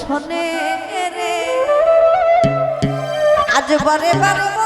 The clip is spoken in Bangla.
শোনে রে। আজ বারে বারে